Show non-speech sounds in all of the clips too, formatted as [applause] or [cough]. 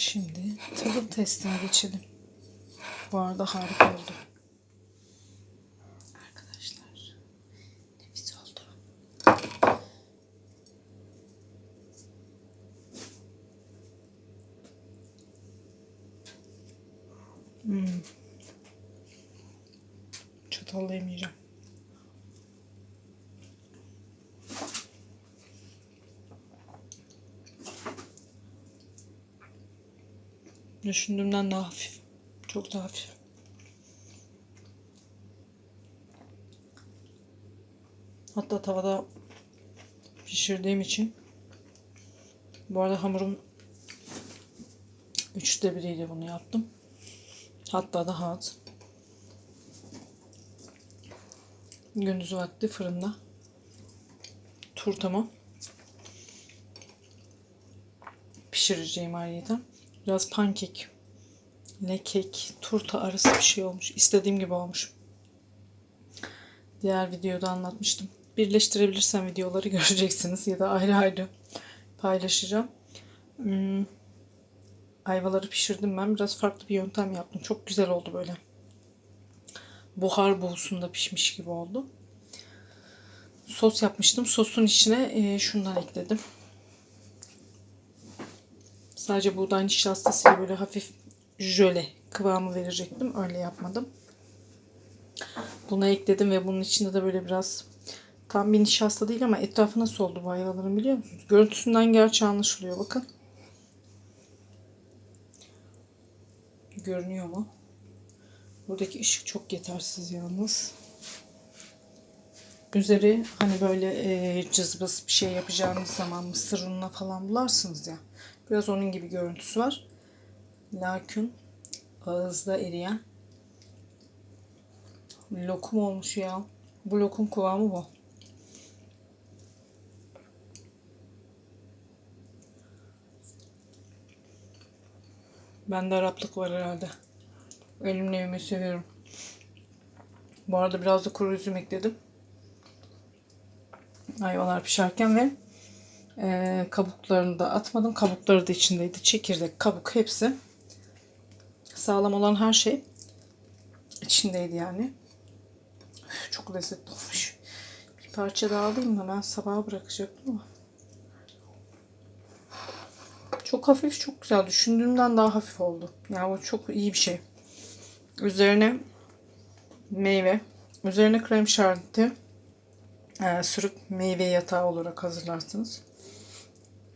Şimdi tadım testine geçelim. Bu arada harika oldu. Arkadaşlar nefis oldu. Hmm. Çatalla yemeyeceğim. Düşündüğümden daha hafif. Çok daha hafif. Hatta tavada pişirdiğim için bu arada hamurum üçte biriyle bunu yaptım. Hatta daha az. Gündüz vakti fırında turtamı pişireceğim ayrıca. Biraz pankek, ne kek, turta arası bir şey olmuş. İstediğim gibi olmuş. Diğer videoda anlatmıştım. Birleştirebilirsem videoları [laughs] göreceksiniz ya da ayrı ayrı paylaşacağım. Hmm, ayvaları pişirdim ben. Biraz farklı bir yöntem yaptım. Çok güzel oldu böyle. Buhar buğusunda pişmiş gibi oldu. Sos yapmıştım. Sosun içine e, şundan ekledim. Sadece buğday nişastasıyla böyle hafif jöle kıvamı verecektim. Öyle yapmadım. Buna ekledim ve bunun içinde de böyle biraz tam bir nişasta değil ama etrafı nasıl oldu bu ayvaların biliyor musunuz? Görüntüsünden gerçi anlaşılıyor bakın. Görünüyor mu? Buradaki ışık çok yetersiz yalnız. Üzeri hani böyle e, cızbız bir şey yapacağınız zaman mısır ununa falan bularsınız ya. Biraz onun gibi görüntüsü var. Lakin ağızda eriyen lokum olmuş ya. Bu lokum kıvamı bu. Bende Araplık var herhalde. Elimle yemeyi seviyorum. Bu arada biraz da kuru üzüm ekledim. Ayvalar pişerken ve e, kabuklarını da atmadım. Kabukları da içindeydi. Çekirdek, kabuk hepsi. Sağlam olan her şey içindeydi yani. Çok lezzetli olmuş. Bir parça daha alayım da ben sabaha bırakacaktım ama. Çok hafif, çok güzel. Düşündüğümden daha hafif oldu. Yani bu çok iyi bir şey. Üzerine meyve, üzerine krem şanti, e, sürüp meyve yatağı olarak hazırlarsınız.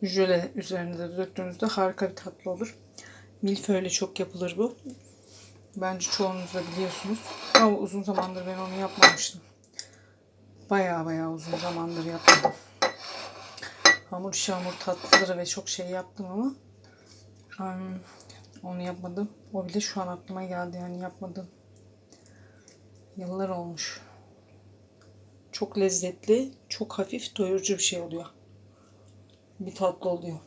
Jöle üzerine de döktüğünüzde harika bir tatlı olur. Milföyle çok yapılır bu. Bence çoğunuz da biliyorsunuz. Ama uzun zamandır ben onu yapmamıştım. Baya baya uzun zamandır yapmadım. Hamur işi hamur tatlıları ve çok şey yaptım ama um, onu yapmadım. O bile şu an aklıma geldi yani yapmadım. Yıllar olmuş. Çok lezzetli, çok hafif, doyurucu bir şey oluyor. Bir tatlı oluyor.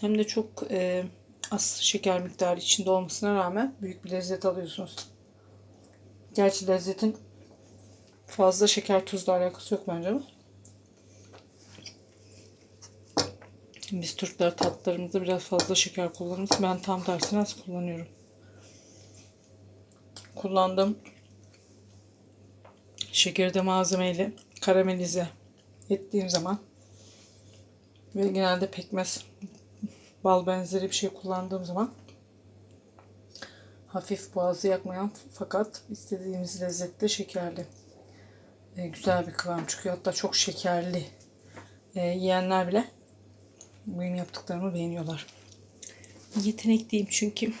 Hem de çok e, az şeker miktarı içinde olmasına rağmen büyük bir lezzet alıyorsunuz. Gerçi lezzetin fazla şeker tuzla alakası yok bence ama. Biz Türkler tatlılarımızda biraz fazla şeker kullanırız. Ben tam tersine az kullanıyorum. Kullandığım şekeri de malzemeyle karamelize ettiğim zaman ve genelde pekmez bal benzeri bir şey kullandığım zaman hafif boğazı yakmayan fakat istediğimiz lezzette şekerli. E, güzel bir kıvam çıkıyor. Hatta çok şekerli e, yiyenler bile benim yaptıklarımı beğeniyorlar. Yetenekliyim çünkü.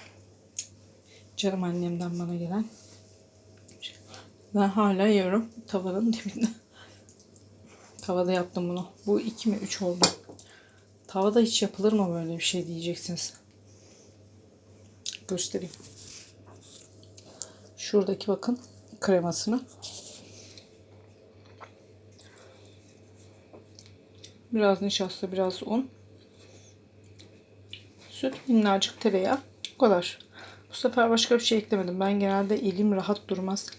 Canım annemden bana gelen. Ben hala yiyorum tavanın dibinde. Tavada yaptım bunu. Bu iki mi üç oldu. Tavada hiç yapılır mı böyle bir şey diyeceksiniz. Göstereyim. Şuradaki bakın kremasını. Biraz nişasta, biraz un. Süt, minnacık tereyağı. Bu kadar. Bu sefer başka bir şey eklemedim. Ben genelde elim rahat durmaz.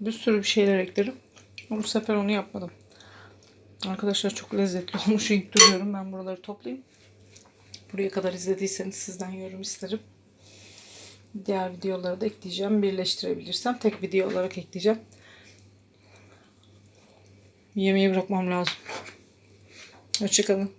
Bir sürü bir şeyler eklerim. Ama bu sefer onu yapmadım. Arkadaşlar çok lezzetli [laughs] olmuş. İlk duruyorum. Ben buraları toplayayım. Buraya kadar izlediyseniz sizden yorum isterim. Diğer videoları da ekleyeceğim. Birleştirebilirsem tek video olarak ekleyeceğim. Yemeği bırakmam lazım. Hoşçakalın.